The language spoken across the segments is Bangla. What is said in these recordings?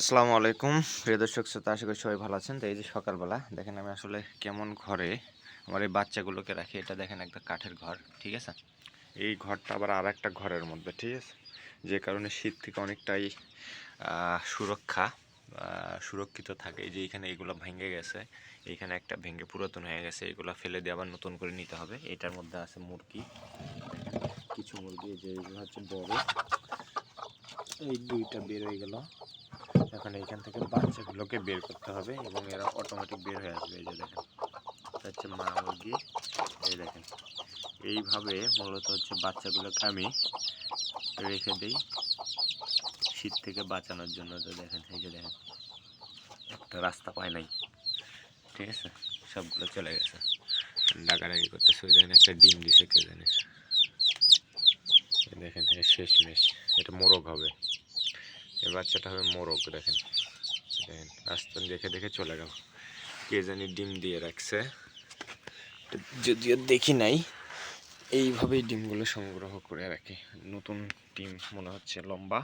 আসসালামু আলাইকুম। প্রিয় দর্শক শ্রোতা, আশা করি সবাই ভালো আছেন। তো এই যে সকালবেলা, দেখেন আমি আসলে কেমন ঘরে আমার এই বাচ্চাগুলোকে রাখি। এটা দেখেন একটা কাঠের ঘর, ঠিক আছে? এই ঘরটা আবার আর একটা ঘরের মধ্যে, ঠিক আছে? যে কারণে শীত থেকে অনেকটাই সুরক্ষা সুরক্ষিত থাকে। এই যে এখানে এগুলো ভেঙে গেছে এইখানে একটা ভেঙে পুরাতন হয়ে গেছে, এগুলো ফেলে দিয়ে আবার নতুন করে নিতে হবে। এটার মধ্যে আছে মুরগি। কিছু মুরগি যে এগুলো হচ্ছে বড়। এই দুইটা বের হয়ে গেল। এখন এইখান থেকে বাচ্চাগুলোকে বের করতে হবে এবং এরা অটোমেটিক বের হয়ে আসবে, এই যে দেখেন। এটা হচ্ছে মা মুরগি, এই দেখেন। এইভাবে মূলত হচ্ছে বাচ্চাগুলোকে আমি রেখে দিই শীত থেকে বাঁচানোর জন্য। তো দেখেন, এই যে দেখেন, একটা রাস্তা পায় নাই। ঠিক আছে? সবগুলো চলে গেছে। ডাকাডাকি করতেছে, ওই দেখেন একটা ডিম দিছে, কে জানে। দেখেন শেষ মেশ এটা মোরগ হবে। এই বাচ্চাটা হবে মোরগ, দেখেন। দেখেন আস্তে দেখে দেখে চলে গেল। কে জানি ডিম দিয়ে রাখছে। যদিও দেখি নাই, এইভাবেই ডিমগুলো সংগ্রহ করে রাখি। নতুন ডিম মনে হচ্ছে লম্বা,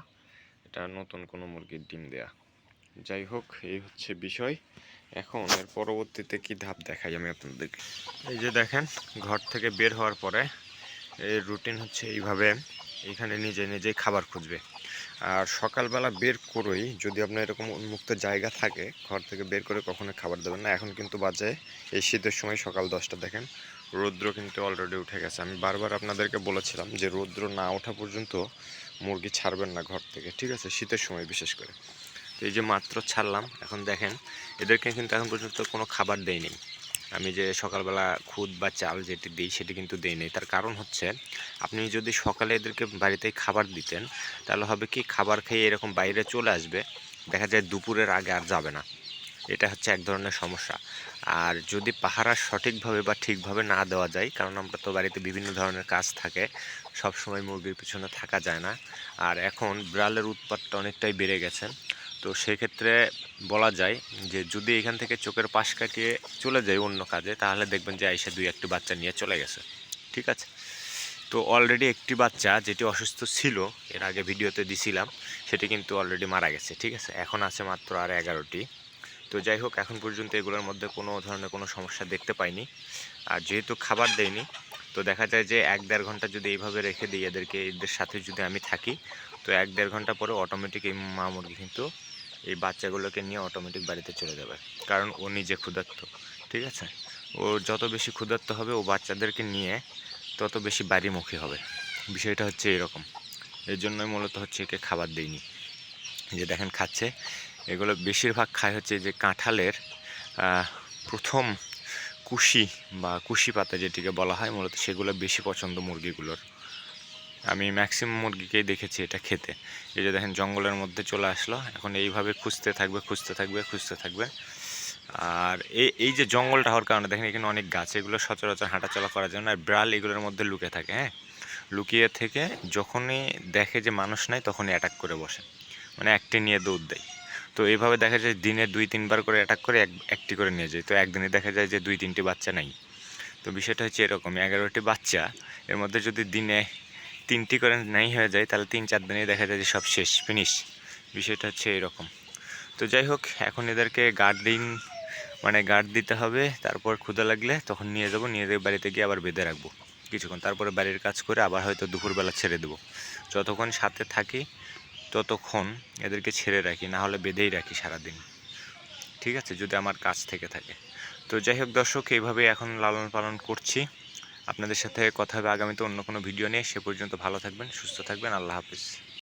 এটা নতুন কোনো মুরগির ডিম দেয়া। যাই হোক, এই হচ্ছে বিষয়। এখন এর পরবর্তীতে কি ধাপ দেখাই আমি আপনাদেরকে? এই যে দেখেন, ঘর থেকে বের হওয়ার পরে এই রুটিন হচ্ছে এইভাবে। এইখানে নিজে নিজেই খাবার খুঁজবে। আর সকালবেলা বের করেই যদি আপনার এরকম উন্মুক্ত জায়গা থাকে, ঘর থেকে বের করে কখনো খাবার দেবেন না। এখন কিন্তু বাজে এই শীতের সময় সকাল দশটা, দেখেন। রৌদ্র কিন্তু অলরেডি উঠে গেছে। আমি বারবার আপনাদেরকে বলেছিলাম যে রৌদ্র না ওঠা পর্যন্ত মুরগি ছাড়বেন না ঘর থেকে, ঠিক আছে? শীতের সময় বিশেষ করে। তো এই যে মাত্র ছাড়লাম, এখন দেখেন, এদেরকে কিন্তু এখন পর্যন্ত কোনো খাবার দেয়নি। আমি যে সকালবেলা খুদ বা চাল যেটি দিই সেটি কিন্তু দেই নেই। তার কারণ হচ্ছে, আপনি যদি সকালে এদেরকে বাড়িতেই খাবার দিতেন, তাহলে হবে কি খাবার খেয়ে এরকম বাইরে চলে আসবে, দেখা যায় দুপুরের আগে আর যাবে না। এটা হচ্ছে এক ধরনের সমস্যা। আর যদি পাহারা সঠিকভাবে বা ঠিকভাবে না দেওয়া যায়, কারণ আমরা তো বাড়িতে বিভিন্ন ধরনের কাজ থাকে সব সময় মুরগির পিছনে থাকা যায় না। আর এখন বিড়ালের উৎপাতটা অনেকটাই বেড়ে গেছে। তো সেক্ষেত্রে বলা যায় যে যদি এখান থেকে চোখের পাশ কাটিয়ে চলে যায় অন্য কাজে, তাহলে দেখবেন যে আইসা দুই একটি বাচ্চা নিয়ে চলে গেছে। ঠিক আছে? তো অলরেডি একটি বাচ্চা যেটি অসুস্থ ছিল, এর আগে ভিডিওতে দিছিলাম, সেটি কিন্তু অলরেডি মারা গেছে, ঠিক আছে? এখন আছে মাত্র আর এগারোটি। তো যাই হোক, এখন পর্যন্ত এগুলোর মধ্যে কোনো ধরনের কোনো সমস্যা দেখতে পাইনি। আর যেহেতু খাবার দেয়নি তো দেখা যায় যে এক দেড় ঘণ্টা যদি এইভাবে রেখে দিই এদেরকে, এদের সাথে যদি আমি থাকি, তো এক দেড় ঘণ্টা পরে অটোমেটিক এই মা মুরগি কিন্তু এই বাচ্চাগুলোকে নিয়ে অটোমেটিক বাড়িতে চলে যাবে। কারণ ও নিজে ক্ষুধার্ত, ঠিক আছে? ও যত বেশি ক্ষুধার্ত হবে, ও বাচ্চাদেরকে নিয়ে তত বেশি বাড়িমুখী হবে। বিষয়টা হচ্ছে এরকম। এর জন্যই মূলত হচ্ছে একে খাবার দেইনি। যে দেখেন, খাচ্ছে। এগুলো বেশিরভাগ খায় হচ্ছে যে কাঁঠালের প্রথম কুশি বা কুশি পাতা যেটিকে বলা হয়, মূলত সেগুলো বেশি পছন্দ মুরগিগুলোর। আমি ম্যাক্সিমাম মুরগিকেই দেখেছি এটা খেতে। এই যে দেখেন জঙ্গলের মধ্যে চলে আসলো। এখন এইভাবে খুঁজতে থাকবে খুঁজতে থাকবে খুঁজতে থাকবে। আর এই এই যে জঙ্গলটা হওয়ার কারণে দেখেন এখানে অনেক গাছ। এগুলো সচরাচর হাঁটাচলা করার জন্য আর বিড়াল এগুলোর মধ্যে লুকে থাকে হ্যাঁ? লুকিয়ে থেকে যখনই দেখে যে মানুষ নাই তখনই অ্যাটাক করে বসে। মানে একটি নিয়ে দৌড় দেয়। তো এইভাবে দেখা যায় দিনে দুই, তিনবার করে অ্যাটাক করে এক একটি করে নিয়ে যায়। তো একদিনে দেখা যায় যে দুই, তিনটি বাচ্চা নাই। তো বিষয়টা হচ্ছে এরকম এগারোটি বাচ্চা, এর মধ্যে যদি দিনে তিনটি করে নাই হয়ে যায়, তাহলে তিন চার দিনে দেখা যায় যে সব শেষ ফিনিশ বিষয়টা হচ্ছে এরকম। তো যাই হোক, এখন এদেরকে গার্ডিং মানে গার্ড দিতে হবে, তারপর ক্ষুদা লাগলে তখন নিয়ে যাব, নিয়ে যেয়ে বাড়িতে গিয়ে আবার বেঁধে রাখব কিছুক্ষণ। তারপরে বাড়ির কাজ করে আবার হয়তো দুপুরবেলা ছেড়ে দেবো। যতক্ষণ সাথে থাকি, ততক্ষণ এদেরকে ছেড়ে রাখি, না হলে বেঁধেই রাখি সারাদিন। ঠিক আছে? যদি আমার কাজ থেকে থাকে। তো যাই হোক দর্শক এইভাবে এখন লালন পালন করছি। আপনাদের সাথে কথা হবে আগামীতে অন্য কোনো ভিডিও নিয়ে। সে পর্যন্ত ভালো থাকবেন, সুস্থ থাকবেন। আল্লাহ হাফিজ।